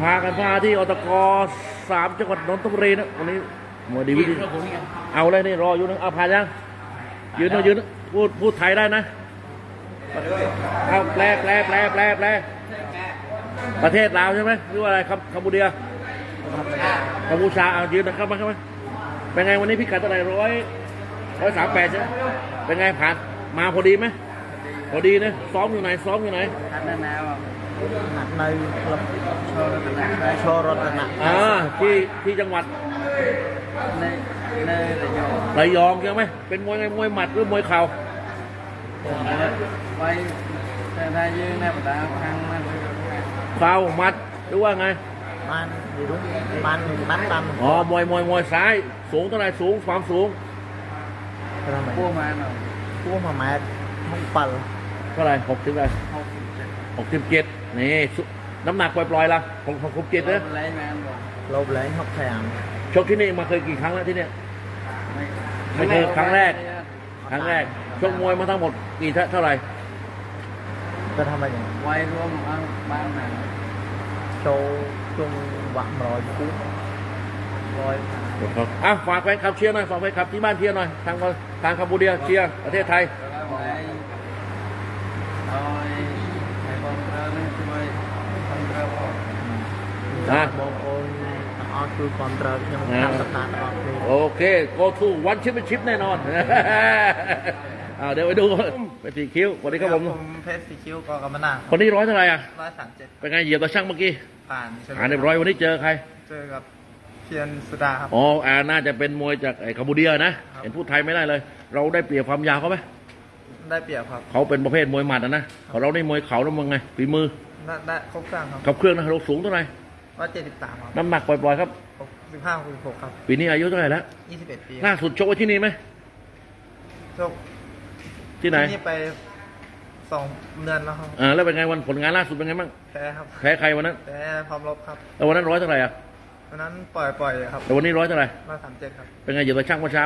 พากันมาที่อตกสามจังหวัดนนทบุรีนะวันนี้มวยดีวิธีเอาเลยนี่รออยู่นะเอาผ่านยังยืนนะยืนพูดพูดไทยได้นะเอาแปลแปลแปลแปลแปลประเทศลาวใช่ไหมหรือว่าอะไรครับกัมพูเดียกัมพูชาเอายืนนะครับมาครับมาเป็นไงวันนี้พี่กัดเท่าไหร่ร้อยร้อยสามแปดใช่ไหมเป็นไงผ่านมาพอดีไหมพอดีนะซ้อมอยู่ไหนซ้อมอยู่ไหนหัดแนว ในคลับโชว์ระดับโชว์รถนะอ่าที่ที่จังหวัดในในระยองระยองใช่ไหมเป็นมวยไงมวยหมัดหรือมวยเข่าไว้แต่ถ้ายืนในประดาครั้งมันเข่าหมัดหรือว่าไงมันดีรุ่งมันมันตำอ๋อมวยมวยมวยซ้ายสูงเท่าไหร่สูงความสูงทำไมพวกมันพวกมาแมสห้องปัลเท่าไหร่หกสิบอะไรหกสิบเจ็ด หกสิบเจ็ดนี่สุน้ำหนักปล่อยๆละของของคุเจ็ดนะไล่แมนบอกลบเลยหกแถมชกที่นี่มาเคยกี่ครั้งแล้วที่เนี่ยไม่เคยครั้งแรก ครั้งแรกชกมวยมาทั้งหมดกี่เท่าไหร่จะทำอะไรอย่างไว้รวมบ้างบ้างนะโชว์จุงหวังร้อยคู่ร้อยอะฝากแฟนคลับเชียร์หน่อยฝากแฟนคลับที่บ้านเชียร์หน่อยทางทางกัมพูเดียเชียร์ประเทศไทย บอลเตอร์บอกบอกโอนออคือคอนเตอร์ยังทำสถานออกคือโอเค go to one championship แน่นอนอ่าเดี๋ยวไปดูไปสีคิ้วสวัสดีครับผมเพชรสีคิ้วกอกำมะนาคนนี้ร้อยเท่าไหร่อะร้อยสามเจ็ดเป็นไงเหยียบตัวช่างเมื่อกี้ผ่านใช่ไหมอ่าเรียบร้อยวันนี้เจอใคร เจอกับเทียนสุดาครับอ๋ออ่าน่าจะเป็นมวยจากไอ้กัมพูเดียนะเห็นพูดไทยไม่ได้เลย เราได้เปรียบความยาวเขาไหมได้เปรียบครับ เขาเป็นประเภทมวยหมัดอะนะของเราได้มวยเข่าแล้วมึงไงฝีมือ ได้ได้ครบเครื่องครับกับเครื่องนะเราสูงเท่าไหร่ร้อยเจ็ดสิบสามครับน้ำหนักปล่อยๆครับหกสิบห้าหกสิบหกครับปีนี้อายุเท่าไหร่แล้วยี่สิบเอ็ดปีล่าสุดชกไว้ที่นี่ไหมโชคที่ไหนนี่ไปสองเดือนแล้วครับอ่าแล้วเป็นไงวันผลงานล่าสุดเป็นไงบ้างแพ้ครับแพ้ใครวันนั้นแพ้พร้อมลบครับแล้ววันนั้นร้อยเท่าไหร่อะวันนั้นปล่อยปล่อยครับแต่วันนี้ร้อยเท่าไหร่ร้อยสามเจ็ดครับเป็นไงเหยียบตัวช่างเมื่อเช้า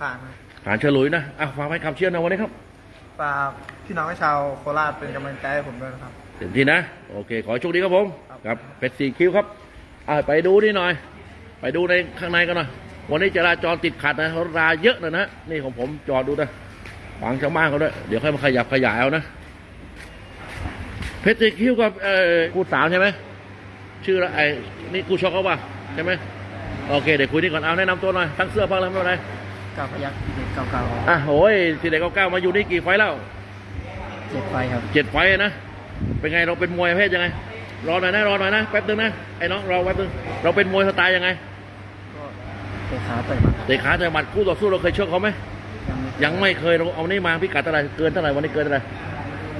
ผ่านครับผ่านเฉลุยนะอะฝากให้คำเชื่อนะวันนี้ครับฝากพี่น้องชาวโคราชเป็นกำลังใจให้ผมด้วยนะครับเต็มที่นะ โอเค ขอให้โชคดีครับผมครับกับเป็ดสีคิ้วครับอะไปดูนี่หน่อย ไปดูในข้างในกันหน่อยวันนี้จราจรติดขัดนะรถราเยอะนะนะนี่ของผมจอดดูนะฝังชาวบ้านเขาด้วยเดี๋ยวค่อยมาขยับขยายเอานะเพชรสีคิ้วกับเอ่อกูสาวใช่ไหมชื่ออะไรไอ้นี่กูชกเขาป่ะใช่ไหมโอเคเดี๋ยวคุยนี่ก่อนเอาแนะนำตัวหน่อยทั้งเสื้อผ้าแล้วไม่เป็นไรกับพยักเด็กเก่าอะโอ้ยสี่เด็กเก้ามาอยู่นี่กี่ไฟล์แล้วๆเจ็ดไฟครับเจ็ดไฟล์นะ เป็นไงเราเป็นมวยประเภทยังไง รอหน่อยนะรอหน่อยนะแป๊บนึงนะไอ้น้องรอแป๊บนึงเราเป็นมวยสไตล์ยังไงก็เตะขาต่อยหมัดเตะขาเตะหมัดคู่ต่อสู้เราเคยชกเขาไหมยังยังไม่เคยเราเอานี่มาพิกัดเท่าไหร่เกินเท่าไหร่วันนี้เกินเท่าไหร่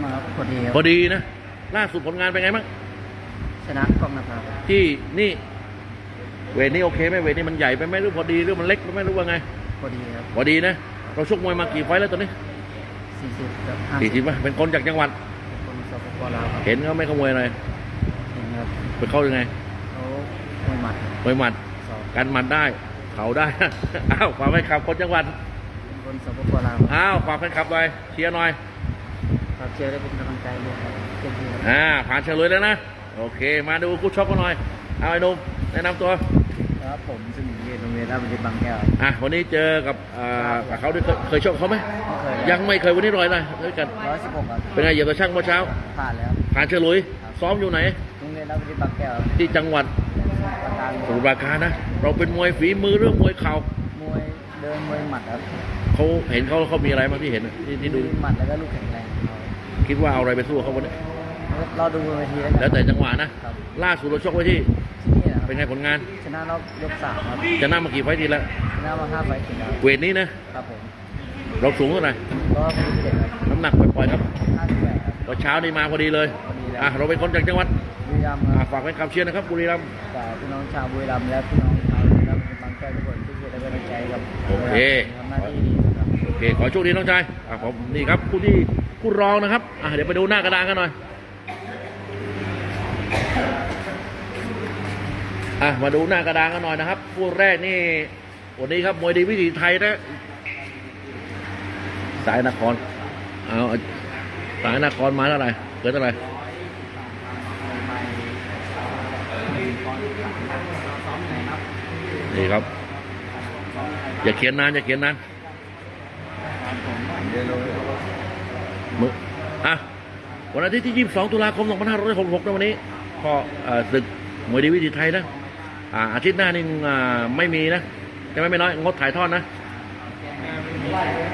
มาพอดีคพรัอบดีนะล่าสุดผลงานเป็นไงบ้างชนะกองนภาที่นี่ เวทนี่โอเคไหมเวทนี่มันใหญ่ไปไหมหรือพอดีหรือมันเล็กหรือไม่รู้ว่าไงพอดีครับพอดีนะ เราชกมวยมากี่ไฟล์แล้วตอนนี้สี่สิบกับห้าสี่สิบป่ะเป็นคนจากจังหวัด คนสปปลาวครับเห็นเขาไม่ขโมยอะไรเห็นครับไปเข้ายังไงเขามวยหมัดมวยหมัดสองกันหมัดได้ เขาได้ อ้าวความให้ขับคนจังหวัดคนสปปลาวอ้าวฝากแฟนคลับหน่อยเชียร์หน่อยครับเชียร์ได้เป็นกำลังใจด้วยครับเต็มที่ครับ อ่าผ่านเฉลยแล้วนะโอเค มาดูคู่ชกกันหน่อย เอาไอ้หนุ่มแนะนำตัว ครับผมสมิงเยโรงเรียนราชบัณฑิตบางแก้วอะวันนี้เจอกับอ่ากับเขาด้วยเคยเคยชกเขาไหมไม่เคยยังไม่เคยวันนี้รอยเลยด้วยกัน ร้อยสิบหกครับเป็นไงเหยียบตัวช่างเมื่อเช้า ผ่านแล้วผ่านเฉลยซ้อมอยู่ไหน โรงเรียนราชบัณฑิตบางแก้วที่จังหวัดประการสมุทรปราการนะ เราเป็นมวยฝีมือเรื่องมวยเข่ามวยเดินมวยหมัดครับเขาเห็นเขาเขามีอะไรบ้างที่เห็นน่ะที่ที่ดู มีหมัดแล้วก็ลูกแข็งแรงคิดว่าเอาอะไรไปสู้เขาวันนี้เราดูบนเวทีแล้วกันแล้วแต่จังหวะนะ ครับล่าสุดเราชกไว้ที่ที่นี่นะครับ เป็นไงผลงาน ชนะรอบยกสามครับจะนั่มากี่ไฟต์ทีแล้วชนะมาห้าไฟล์ถึงแล้วเวทนี้นะ ครับผมเราสูงเท่าไหร่ก็เป็นที่เด็ดครับน้ำหนักปล่อยๆครับห้าสิบแปดครับตอนเช้านี่มาพอดีเลยพอดีแล้วอะเราเป็นคนจากจังหวัดบุรีรัมย์คอะรับฝากเป็นคำเชียร์นะครับบุรีรัมย์ฝากพี่น้องชาวบุรีรัมย์และพี่น้องชาวบุรีรัมย์เป็นบางแก้วทุกคนที่ช่วยและเป็นกำลังใจกับโอเคทำหน้าที่ดีครับ โอเคขอโชคดีน้องชายอะผมนี่ครับผู้ที่ผู้รองนะครับอะเดี๋ยวไปดูหน้ากระดานกันหน่อย อะมาดูหน้ากระดานกันหน่อยนะครับผู้แรกนี่วันนี้ครับมวยดีวิถีไทยนะสายนครเอาสายนครมาเท่าไหร่เกิดเท่าไหร่นี่ครับ อย่าเขียนนานอย่าเขียนนานมืออะวันอาทิตย์ที่ 22 ตุลาคม 2566ในวันนี้ ก็เอ่อศึกมวยดีวิถีไทยนะ อ่าอาทิตย์หน้านี่อ่าไม่มีนะจะไม่ไม่น้อยงดถ่ายทอดนะ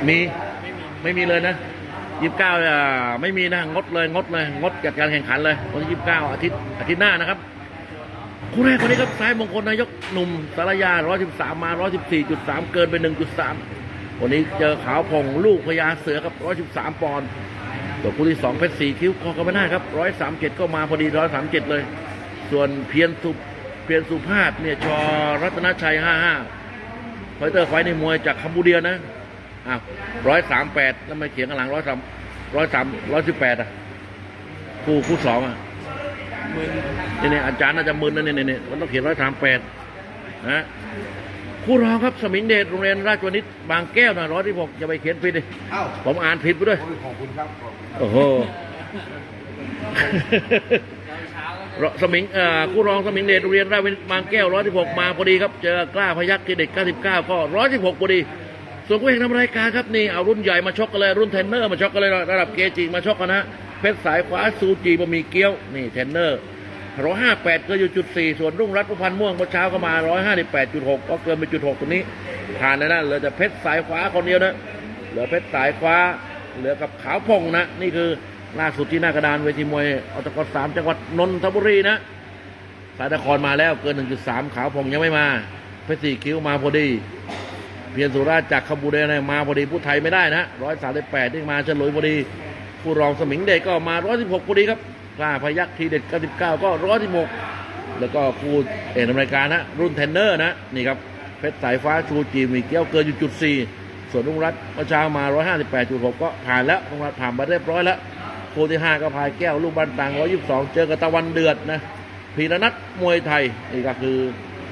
มีไม่มีเลยนะยี่สิบเก้าไม่มีนะงดเลยงดเลยงดจัดการแข่งขันเลยวันที่ยี่สิบเก้าอาทิตย์อาทิตย์หน้านะครับคู่แรกคนนี้ครับซ้ายมงคลนายกหนุ่มสารยา113มมา114.3เกินไป1.3วันนี้เจอขาวพงลูกพญาเสือครับ113ปอนด์ตัวคู่ที่สองเพชรสี่คิ้วคอกันไม่ได้ครับ137ก็มาพอดี137เลย ส่วนเพียรสุ เพียรสุภาพเนี่ยชอรัตนชัย55ไฟเตอร์ไฟท์ในมวยจากคัมพูเดียนะอ้าวร้อยสามแปดแล้วไม่เขียนข้างหลังร้อยสามร้อยสามร้อยสิบแปดอะคู่คู่สองอะมึนนี่นี่อาจารย์น่าจะมึนนะนี่นี่นี่มันต้องเขียนร้อยสามแปดนะคู่รองครับสมิงเดชโรงเรียนราชวณิตบางแก้วนะร้อยที่หกอย่าไปเขียนผิดดิเอ้าผมอ่านผิดไปด้วยขอบคุณครับโอ้โห สมิงคู่รองสมิงเดชโรงเรียนราชวิทย์บางแก้วร้อยสิบหกมาพอดีครับ เจอกล้าพยักที่เด็กเก้าสิบเก้าก็ร้อยสิบหกพอดี ส่วนคู่เอกนำรายการครับนี่เอารุ่นใหญ่มาชกกันเลยรุ่นเทนเนอร์มาชกกันเลยระดับเกจิมาชกกันนะเพชรสายขวาซูจีบะหมี่เกี๊ยวนี่เทนเนอร์ร้อยห้าแปดก็อยู่จุดสี่ส่วนรุ่งรัตน์ผู้พันม่วงเมื่อเช้าก็มาร้อยห้าสิบแปดจุดหกก็เกินไปจุดหกตรงนี้ผ่านแล้วนะเหลือแต่เพชรสายขวาคนเดียวนะเหลือเพชรสายขวาเหลือกับขาวพงนะนี่คือ ล่าสุดที่หน้ากระดานเวทีมวยอตกรสามจังหวัดนนทบุรีนะ สายนครมาแล้วเกิน 1.3 ขาวพงยังไม่มา เพชรสี่คิ้วมาพอดี เพียรสุราชจากขบูเดนมาพอดีผู้ไทยไม่ได้นะ138ที่มาเฉลยพอดี ผู้รองสมิงเด็กก็มา116พอดีครับกล้าพยักทีเด็ด99ก็116แล้วก็คู่เอกนำรายการนะรุ่นเทนเนอร์นะนี่ครับเพชรสายฟ้าชูจีมีเกี้ยวเกินอยู่จุด4ส่วนลุงรัตน์เมื่อเช้ามา 158.6 ก็ผ่านแล้วลุงรัตน์ผ่านมาเรียบร้อยแล้ว คู่ที่ 5 ก็พายแก้วลูกบันตัง122 เจอกับตะวันเดือดนะพีรนัทมวยไทยนี่ก็คือ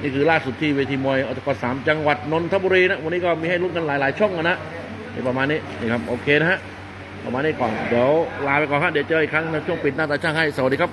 นี่คือล่าสุดที่เวทีมวยอตกสามจังหวัดนนทบุรีนะวันนี้ก็มีให้ลุ้นกันหลาย ๆ ช่องนะนี่ประมาณนี้นี่ครับโอเคนะฮะประมาณนี้ก่อนเดี๋ยวลาไปก่อนครับเดี๋ยวเจออีกครั้งในช่วงปิดหน้าตาช่างให้สวัสดีครับ